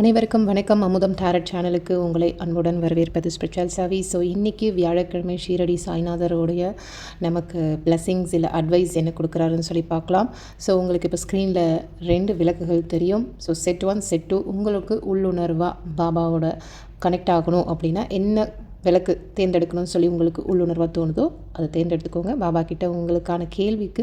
அனைவருக்கும் வணக்கம். அமுதம் டேரட் சேனலுக்கு உங்களை அன்புடன் வரவேற்பது ஸ்பெஷல் சவி. ஸோ இன்றைக்கி வியாழக்கிழமை ஷீரடி சாய்நாதருடைய நமக்கு பிளெஸிங்ஸ் இல்லை அட்வைஸ் என்ன கொடுக்குறாருன்னு சொல்லி பார்க்கலாம். ஸோ உங்களுக்கு இப்போ ஸ்க்ரீனில் ரெண்டு விளக்குகள் தெரியும். So set one set two உங்களுக்கு உள்ளுணர்வாக பாபாவோட கனெக்ட் ஆகணும் அப்படின்னா என்ன விளக்கு தேர்ந்தெடுக்கணும்னு சொல்லி உங்களுக்கு உள்ளுணர்வாக தோணுதோ அதை தேர்ந்தெடுத்துக்கோங்க. பாபா கிட்ட உங்களுக்கான கேள்விக்கு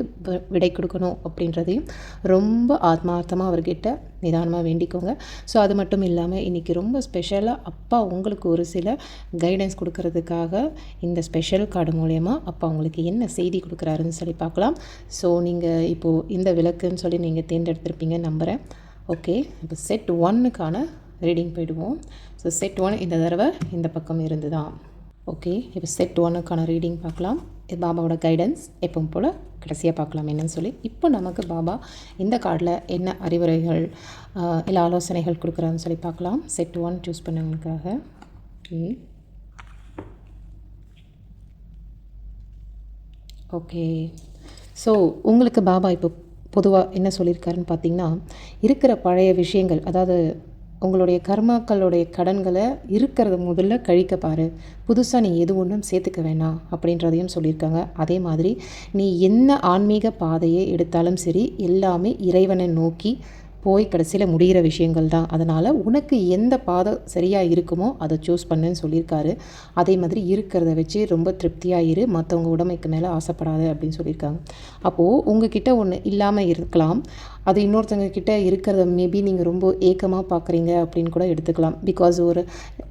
விடை கொடுக்கணும் அப்படின்றதையும் ரொம்ப ஆத்மார்த்தமாக அவர்கிட்ட நிதானமாக வேண்டிக்கோங்க. ஸோ அது மட்டும் இல்லாமல் இன்றைக்கி ரொம்ப ஸ்பெஷலாக அப்பா உங்களுக்கு ஒரு சில கைடன்ஸ் கொடுக்கறதுக்காக இந்த ஸ்பெஷல் கார்டு மூலயமா அப்பா உங்களுக்கு என்ன செய்தி கொடுக்குறாருன்னு சொல்லி பார்க்கலாம். ஸோ நீங்கள் இப்போது இந்த விளக்குன்னு சொல்லி நீங்கள் தேர்ந்தெடுத்திருப்பீங்க நம்புகிறேன் ஓகே இப்போ செட் ஒன்னுக்கான ரீடிங் போயிடுவோம். ஸோ செட் ஒன் இந்த தடவை இந்த பக்கம் இருந்து தான் ஓகே இப்போ செட் ஒன்னுக்கான ரீடிங் பார்க்கலாம். இது பாபாவோட கைடன்ஸ் எப்பவும் போல் கடைசியாக பார்க்கலாம் என்னன்னு சொல்லி. இப்போ நமக்கு பாபா இந்த கார்டில் என்ன அறிவுரைகள் இல்லை ஆலோசனைகள் கொடுக்குறான்னு சொல்லி பார்க்கலாம். செட் ஒன் சூஸ் பண்ணவங்களுக்காக ஓகே ஓகே ஸோ உங்களுக்கு பாபா இப்போ பொதுவாக என்ன சொல்லியிருக்காருன்னு பார்த்தீங்கன்னா இருக்கிற பழைய விஷயங்கள் அதாவது உங்களுடைய கர்மாக்களுடைய கடன்களை இருக்கிறத முதல்ல கழிக்க பாரு. புதுசாக நீ எது ஒன்றும் சேர்த்துக்க வேணாம் அப்படின்றதையும் சொல்லியிருக்காங்க. அதே மாதிரி நீ என்ன ஆன்மீக பாதையை எடுத்தாலும் சரி எல்லாமே இறைவனை நோக்கி போய் கடைசியில் முடிகிற விஷயங்கள் தான். அதனால் உனக்கு எந்த பாதை சரியாக இருக்குமோ அதை சூஸ் பண்ணுன்னு சொல்லியிருக்காரு. அதே மாதிரி இருக்கிறத வச்சு ரொம்ப திருப்தியாக இரு. மற்றவங்க உடமைக்கு மேலே ஆசைப்படாது அப்படின்னு சொல்லியிருக்காங்க. அப்போது உங்ககிட்ட ஒன்று இல்லாமல் இருக்கலாம். அது இன்னொருத்தவங்க கிட்டே இருக்கிறத மேபி நீங்கள் ரொம்ப ஏக்கமாக பார்க்குறீங்க அப்படின்னு கூட எடுத்துக்கலாம். பிகாஸ் ஒரு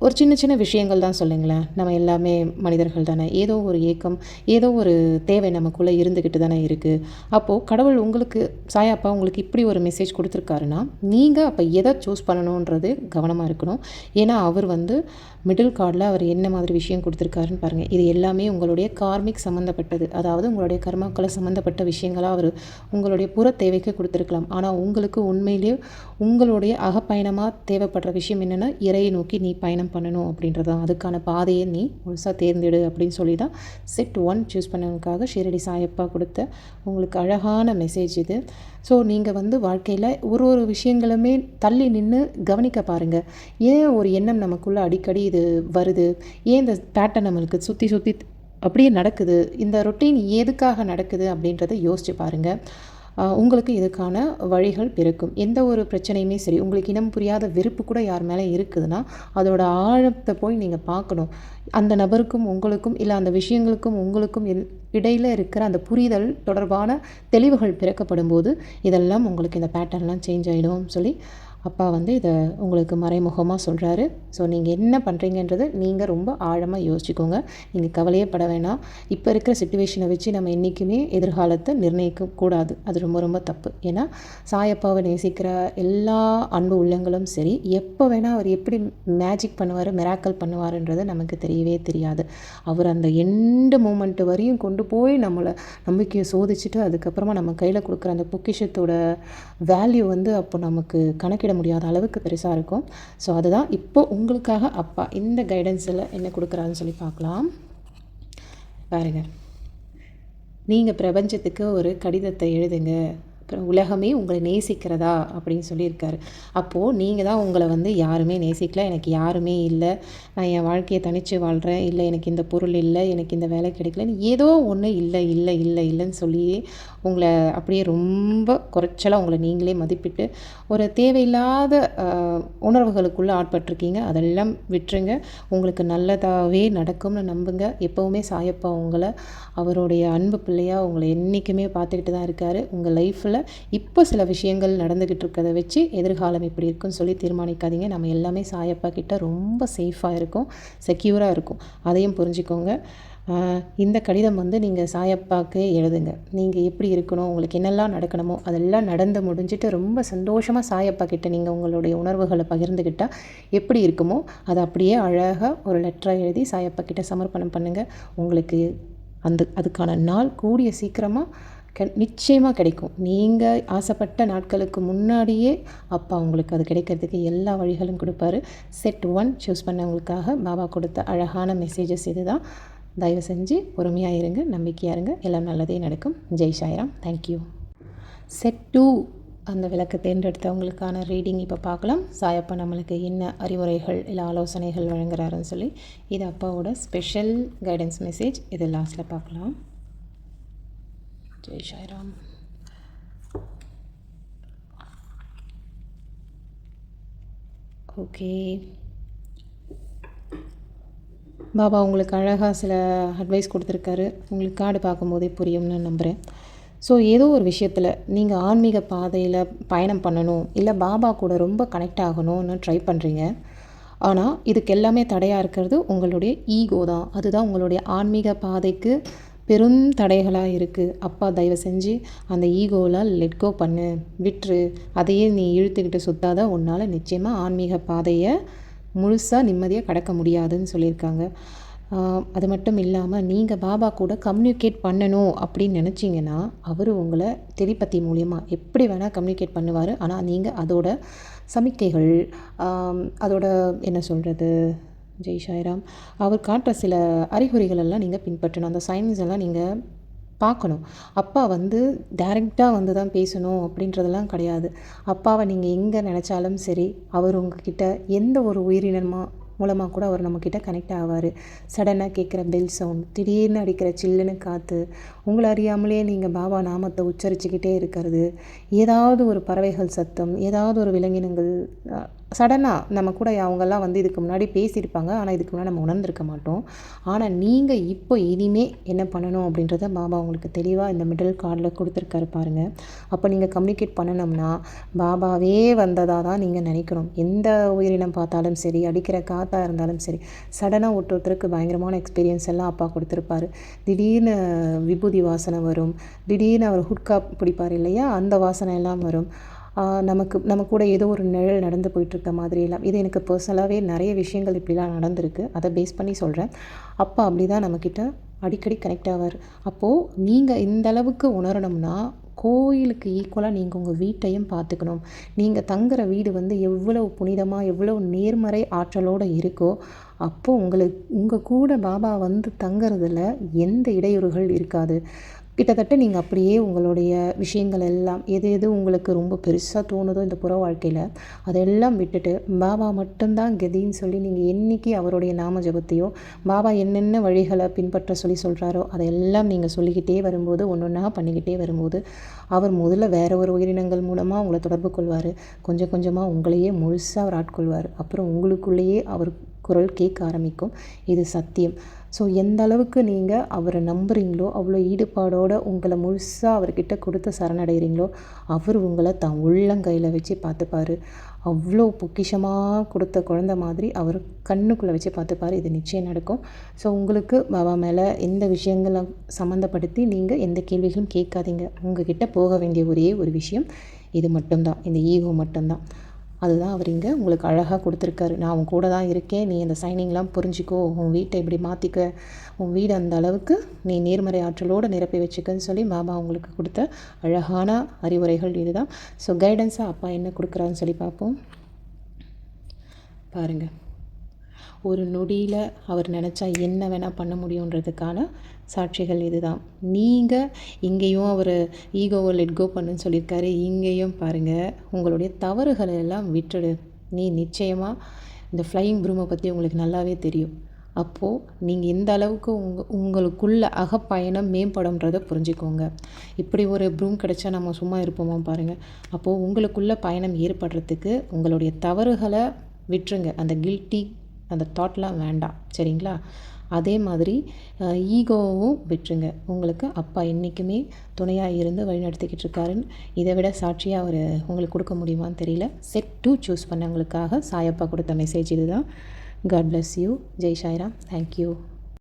ஒரு சின்ன சின்ன விஷயங்கள் தான் சொல்லுங்களேன். நம்ம எல்லாமே மனிதர்கள் தானே. ஏதோ ஒரு ஏக்கம் ஏதோ ஒரு தேவை நமக்குள்ளே இருந்துக்கிட்டு தானே இருக்குது அப்போது கடவுள் உங்களுக்கு சாயாப்பா உங்களுக்கு இப்படி ஒரு மெசேஜ் கொடுத்துருக்காருன்னா நீங்கள் அப்போ எதை சூஸ் பண்ணணுன்றது கவனமாக இருக்கணும். ஏன்னா அவர் வந்து மிடில் கார்டில் அவர் என்ன மாதிரி விஷயம் கொடுத்துருக்காருன்னு பாருங்கள் இது எல்லாமே உங்களுடைய கார்மிக் சம்மந்தப்பட்டது அதாவது உங்களுடைய கர்மாக்களை சம்மந்தப்பட்ட விஷயங்களாக அவர் உங்களுடைய புற தேவைக்கு கொடுத்துருக்கலாம். ஆனால் உங்களுக்கு உண்மையிலேயே உங்களுடைய அகப்பயணமாக தேவைப்படுற விஷயம் என்னென்னா இறையை நோக்கி நீ பயணம் பண்ணணும் அப்படின்றது. தான் அதுக்கான பாதையை நீ முழுசாக தேர்ந்தெடு அப்படின்னு சொல்லி தான் செட் ஒன் சூஸ் பண்ணதுக்காக ஷீரடி சாயப்பா கொடுத்த உங்களுக்கு அழகான மெசேஜ் இது. ஸோ நீங்கள் வந்து வாழ்க்கையில் ஒரு ஒரு விஷயங்களுமே தள்ளி நின்று கவனிக்க பாருங்கள் ஏன் ஒரு எண்ணம் நமக்குள்ளே அடிக்கடி இது வருது? ஏன் இந்த பேட்டர்ன் நம்மளுக்கு சுற்றி சுற்றி அப்படியே நடக்குது? இந்த ரொட்டீன் எதுக்காக நடக்குது அப்படின்றத யோசிச்சு பாருங்கள் உங்களுக்கு இதுக்கான வழிகள் பிறக்கும். எந்த ஒரு பிரச்சனையுமே சரி உங்களுக்கு இனம் புரியாத வெறுப்பு கூட யார் மேலே இருக்குதுன்னா அதோட ஆழத்தை போய் நீங்கள் பார்க்கணும். அந்த நபருக்கும் உங்களுக்கும் இல்லை அந்த விஷயங்களுக்கும் உங்களுக்கும் இல்- இருக்கிற அந்த புரிதல் தொடர்பான தெளிவுகள் பிறக்கப்படும் போது இதெல்லாம் உங்களுக்கு இந்த பேட்டர்ன்லாம் சேஞ்ச் ஆகிடும் சொல்லி அப்பா வந்து இதை உங்களுக்கு மறைமுகமாக சொல்கிறாரு ஸோ நீங்கள் என்ன பண்ணுறீங்கன்றது நீங்கள் ரொம்ப ஆழமாக யோசிச்சுக்கோங்க. நீங்கள் கவலையே பட வேணாம். இப்போ இருக்கிற சுச்சுவேஷனை வச்சு நம்ம என்றைக்குமே எதிர்காலத்தை நிர்ணயிக்க கூடாது. அது ரொம்ப ரொம்ப தப்பு. ஏன்னா சாயப்பாவை நேசிக்கிற எல்லா அன்பு உள்ளங்களும் சரி எப்போ வேணால் அவர் எப்படி மேஜிக் பண்ணுவார் மிராக்கல் பண்ணுவார்ன்றது நமக்கு தெரியவே தெரியாது. அவர் அந்த எண்டு மூமெண்ட் வரையும் கொண்டு போய் நம்மளை நம்பிக்கையை சோதிச்சுட்டு அதுக்கப்புறமா நம்ம கையில் கொடுக்குற அந்த பொக்கிஷத்தோட வேல்யூ வந்து அப்போ நமக்கு கணக்கிட முடியாத அளவுக்கு பெருசாக இருக்கும். ஸோ அதுதான் இப்போ உங்களுக்காக அப்பா இந்த கைடன்ஸில் என்ன கொடுக்குறாருன்னு சொல்லி பார்க்கலாம். பாருங்க. நீங்கள் பிரபஞ்சத்துக்கு ஒரு கடிதத்தை எழுதுங்க. உலகமே உங்களை நேசிக்கிறதா அப்படின்னு சொல்லியிருக்காரு. அப்போது நீங்கள் தான் உங்களை வந்து யாருமே நேசிக்கல எனக்கு யாருமே இல்லை நான் என் வாழ்க்கையை தனித்து வாழ்கிறேன் இல்லை எனக்கு இந்த பொருள் இல்லை எனக்கு இந்த வேலை கிடைக்கலன்னு ஏதோ ஒன்று இல்லை இல்லை இல்லை இல்லைன்னு சொல்லி உங்களை அப்படியே ரொம்ப குறைச்சலாக உங்களை நீங்களே மதிப்பிட்டு ஒரு தேவையில்லாத உணர்வுகளுக்குள்ளே ஆட்பட்டிருக்கீங்க. அதெல்லாம் விட்டுருங்க. உங்களுக்கு நல்லதாகவே நடக்கும்னு நம்புங்க. எப்போவுமே சாயப்பா உங்களை அவருடைய அன்பு பிள்ளையாக உங்களை என்றைக்குமே பார்த்துக்கிட்டு தான் இருக்கார். உங்கள் லைஃப்பில் இப்போ சில விஷயங்கள் நடந்துக்கிட்டு இருக்கிறத வச்சு எதிர்காலம் இப்படி இருக்குன்னு சொல்லி தீர்மானிக்காதீங்க. நம்ம எல்லாமே சாயப்பா கிட்ட ரொம்ப சேஃபாக இருக்கும் செக்யூராக இருக்கும். அதையும் புரிஞ்சுக்கோங்க. இந்த கடிதம் வந்து நீங்கள் சாயப்பாக்கு எழுதுங்க. நீங்கள் எப்படி இருக்கணும் உங்களுக்கு என்னெல்லாம் நடக்கணுமோ அதெல்லாம் நடந்து முடிஞ்சிட்டு ரொம்ப சந்தோஷமாக சாயப்பா கிட்ட நீங்கள் உங்களுடைய உணர்வுகளை பகிர்ந்துக்கிட்டால் எப்படி இருக்குமோ அதை அப்படியே அழகாக ஒரு லெட்டராக எழுதி சாயப்பா கிட்ட சமர்ப்பணம் பண்ணுங்கள் உங்களுக்கு அந்த அதுக்கான நாள் கூடிய சீக்கிரமாக க நிச்சயமாக கிடைக்கும். நீங்கள் ஆசைப்பட்ட நாட்களுக்கு முன்னாடியே அப்பா உங்களுக்கு அது கிடைக்கிறதுக்கு எல்லா வழிகளும் கொடுப்பாரு. செட் ஒன் சூஸ் பண்ணவங்களுக்காக பாபா கொடுத்த அழகான மெசேஜஸ் இதுதான். தயவு செஞ்சு பொறுமையாக இருங்க நம்பிக்கையாக இருங்க. எல்லாம் நல்லதே நடக்கும். Jai Sairam. Thank you set two அந்த விளக்கு தேர்ந்தெடுத்தவங்களுக்கான ரீடிங் இப்போ பார்க்கலாம். சாயப்பா நம்மளுக்கு என்ன அறிவுரைகள் இல்லை ஆலோசனைகள் வழங்குறாருன்னு சொல்லி இது அப்பாவோட ஸ்பெஷல் கைடன்ஸ் மெசேஜ் இது லாஸ்ட்டில் பார்க்கலாம். ஜெய் சாய்ராம் ஓகே பாபா உங்களுக்கு அழகாக சில அட்வைஸ் கொடுத்துருக்காரு. உங்களுக்கு கார்டு பார்க்கும்போதே புரியும்னு நம்புகிறேன் ஸோ ஏதோ ஒரு விஷயத்தில் நீங்கள் ஆன்மீக பாதையில் பயணம் பண்ணணும் இல்லை பாபா கூட ரொம்ப கனெக்ட் ஆகணும்னு ட்ரை பண்ணுறீங்க ஆனால் இதுக்கு எல்லாமே தடையாக இருக்கிறது உங்களுடைய ஈகோ தான். அதுதான் உங்களுடைய ஆன்மீக பாதைக்கு பெரும் தடைகளாக இருக்குது அப்பா தயவு செஞ்சு அந்த ஈகோவில் லெட்கோ பண்ணு. விட்டுரு. அதையே நீ இழுத்துக்கிட்டு சுத்தாத. உன்னால் நிச்சயமாக ஆன்மீக பாதையை முழுசாக நிம்மதியாக கடக்க முடியாதுன்னு சொல்லியிருக்காங்க. அது மட்டும் இல்லாமல் நீங்கள் பாபா கூட கம்யூனிகேட் பண்ணணும் அப்படின்னு நினச்சிங்கன்னா அவர் உங்களை தெளிப்பத்தி மூலியமாக எப்படி வேணால் கம்யூனிகேட் பண்ணுவார். ஆனால் நீங்கள் அதோட சமிக்கைகள் அதோட என்ன சொல்கிறது ஜெய் சாய்ராம். அவர் காட்டுற சில அறிகுறிகளெல்லாம் நீங்கள் பின்பற்றணும். அந்த சைன்ஸ் எல்லாம் நீங்கள் பார்க்கணும். அப்பா வந்து டைரெக்டாக வந்து தான் பேசணும் அப்படின்றதெல்லாம் கிடையாது. அப்பாவை நீங்கள் எங்கே நினச்சாலும் சரி அவர் உங்ககிட்ட எந்த ஒரு உயிரினமாக மூலமாக கூட அவர் நம்மக்கிட்ட கனெக்ட் ஆவார். சடனாக கேட்குற பெல் சவுண்ட் திடீர்னு அடிக்கிற சில்லுன்னு காற்று உங்களை அறியாமலே நீங்கள் பாபா நாமத்தை உச்சரிச்சுக்கிட்டே இருக்கிறது. ஏதாவது ஒரு பறவைகள் சத்தம் ஏதாவது ஒரு விலங்கினங்கள் சடனாக நம்ம கூட அவங்கெல்லாம் வந்து இதுக்கு முன்னாடி பேசியிருப்பாங்க. ஆனால் இதுக்கு முன்னாடி நம்ம உணர்ந்திருக்க மாட்டோம். ஆனால் நீங்கள் இப்போ இனிமே என்ன பண்ணணும் அப்படின்றத பாபா உங்களுக்கு தெளிவாக இந்த மிடில் கார்டில் கொடுத்துருக்காரு பாருங்கள் அப்போ நீங்கள் கம்யூனிகேட் பண்ணணும்னா பாபாவே வந்ததாக தான் நீங்கள் நினைக்கணும். எந்த உயிரினம் பார்த்தாலும் சரி அடிக்கிற காற்றாக இருந்தாலும் சரி சடனாக ஒருத்தருக்கு ஒருத்தருக்கு பயங்கரமான எக்ஸ்பீரியன்ஸ் எல்லாம் அப்பா கொடுத்துருப்பாரு. திடீர்னு விபூதி வாசனை வரும். திடீர்னு அவர் ஹுட்கா பிடிப்பார் இல்லையா? அந்த வாசனை எல்லாம் வரும். நமக்கு நம்ம கூட ஏதோ ஒரு நிழல் நடந்து போயிட்டுருக்க மாதிரி எல்லாம் இது எனக்கு பர்சனலாகவே நிறைய விஷயங்கள் இப்படிலாம் நடந்திருக்கு. அதை பேஸ் பண்ணி சொல்கிறேன் அப்போ அப்படி தான் நம்மக்கிட்ட அடிக்கடி கனெக்ட் ஆவார். அப்போது நீங்கள் இந்த அளவுக்கு உணரணும்னா கோயிலுக்கு ஈக்குவலாக நீங்கள் உங்கள் வீட்டையும் பார்த்துக்கணும். நீங்கள் தங்குற வீடு வந்து எவ்வளவு புனிதமாக எவ்வளவு நேர்மறை ஆற்றலோடு இருக்கோ அப்போது உங்களுக்கு உங்கள் கூட பாபா வந்து தங்குறதுல எந்த இடையூறுகள் இருக்காது. கிட்டத்தட்ட நீங்கள் அப்படியே உங்களுடைய விஷயங்கள் எல்லாம் எது எது உங்களுக்கு ரொம்ப பெருசாக தோணுதோ இந்த புற வாழ்க்கையில் அதெல்லாம் விட்டுட்டு பாபா மட்டும்தான் கதின்னு சொல்லி நீங்கள் என்றைக்கு அவருடைய நாம ஜபத்தையோ பாபா என்னென்ன வழிகளை பின்பற்ற சொல்லி சொல்கிறாரோ அதையெல்லாம் நீங்கள் சொல்லிக்கிட்டே வரும்போது ஒன்று ஒன்றா பண்ணிக்கிட்டே வரும்போது அவர் முதல்ல வேற ஒரு உயிரினங்கள் மூலமாக உங்களை தொடர்பு கொள்வார். கொஞ்சம் கொஞ்சமாக உங்களையே முழுசாக அவர் ஆட்கொள்வார். அப்புறம் உங்களுக்குள்ளேயே அவர் குரல் கேட்க ஆரம்பிக்கும். இது சத்தியம். ஸோ எந்த அளவுக்கு நீங்கள் அவரை நம்புகிறீங்களோ அவ்வளோ ஈடுபாடோடு உங்களை முழுசாக அவர்கிட்ட கொடுத்து சரணடைகிறீங்களோ அவர் உங்களை தன் உள்ளங்கையில் வச்சு பார்த்துப்பார். அவ்வளோ பொக்கிஷமாக கொடுத்த குழந்த மாதிரி அவர் கண்ணுக்குள்ளே வச்சு பார்த்துப்பார். இது நிச்சயம் நடக்கும். ஸோ உங்களுக்கு பாபா மேலே எந்த விஷயங்களை சம்மந்தப்படுத்தி நீங்கள் எந்த கேள்விகளும் கேட்காதீங்க. உங்ககிட்ட போக வேண்டிய ஒரே ஒரு விஷயம் இது மட்டும்தான். இந்த ஈகோ மட்டும்தான். அதுதான் அவர் இங்கே உங்களுக்கு அழகாக கொடுத்துருக்காரு. நான் உன் கூட தான் இருக்கேன். நீ அந்த சைனிங்லாம் புரிஞ்சிக்கோ. உன் வீட்டை இப்படி மாற்றிக்க உன் வீடு அந்த அளவுக்கு நீ நேர்மறை ஆற்றலோடு நிரப்பி வச்சுக்கன்னு சொல்லி பாபா உங்களுக்கு கொடுத்த அழகான அறிவுரைகள் இதுதான். ஸோ கைடன்ஸாக அப்பா என்ன கொடுக்குறான்னு சொல்லி பார்ப்போம். பாருங்கள் ஒரு நொடியில் அவர் நினச்சா என்ன வேணால் பண்ண முடியுன்றதுக்கான சாட்சிகள் இதுதான். நீங்கள் இங்கேயும் அவர் ஈகோவை லெட் கோ பண்ணுன்னு சொல்லியிருக்காரு. இங்கேயும் பாருங்கள் உங்களுடைய தவறுகளை எல்லாம் விட்டுடு. நீ நிச்சயமாக இந்த ஃப்ளையிங் ப்ரூமை பற்றி உங்களுக்கு நல்லாவே தெரியும். அப்போது நீங்கள் எந்த அளவுக்கு உங்கள் உங்களுக்குள்ள அகப்பயணம் மேம்படும்ன்றதை புரிஞ்சுக்கோங்க. இப்படி ஒரு ப்ரூம் கிடைச்சா நம்ம சும்மா இருப்போமா பாருங்கள் அப்போது உங்களுக்குள்ள பயணம் ஏற்படுறதுக்கு உங்களுடைய தவறுகளை விட்டுருங்க. அந்த கில்ட்டி அந்த தாட்லாம் வேண்டாம். சரிங்களா? அதே மாதிரி ஈகோவும் விட்டுருங்க. உங்களுக்கு அப்பா என்றைக்குமே துணையாக இருந்து வழிநடத்திக்கிட்டு இருக்காருன்னு இதை விட சாட்சியாக அவர் உங்களுக்கு கொடுக்க முடியுமான்னு தெரியல. செட் டூ சூஸ் பண்ணவங்களுக்காக சாயப்பா கொடுத்த மெசேஜ் இதுதான். God bless you Jai Sairam. Thank you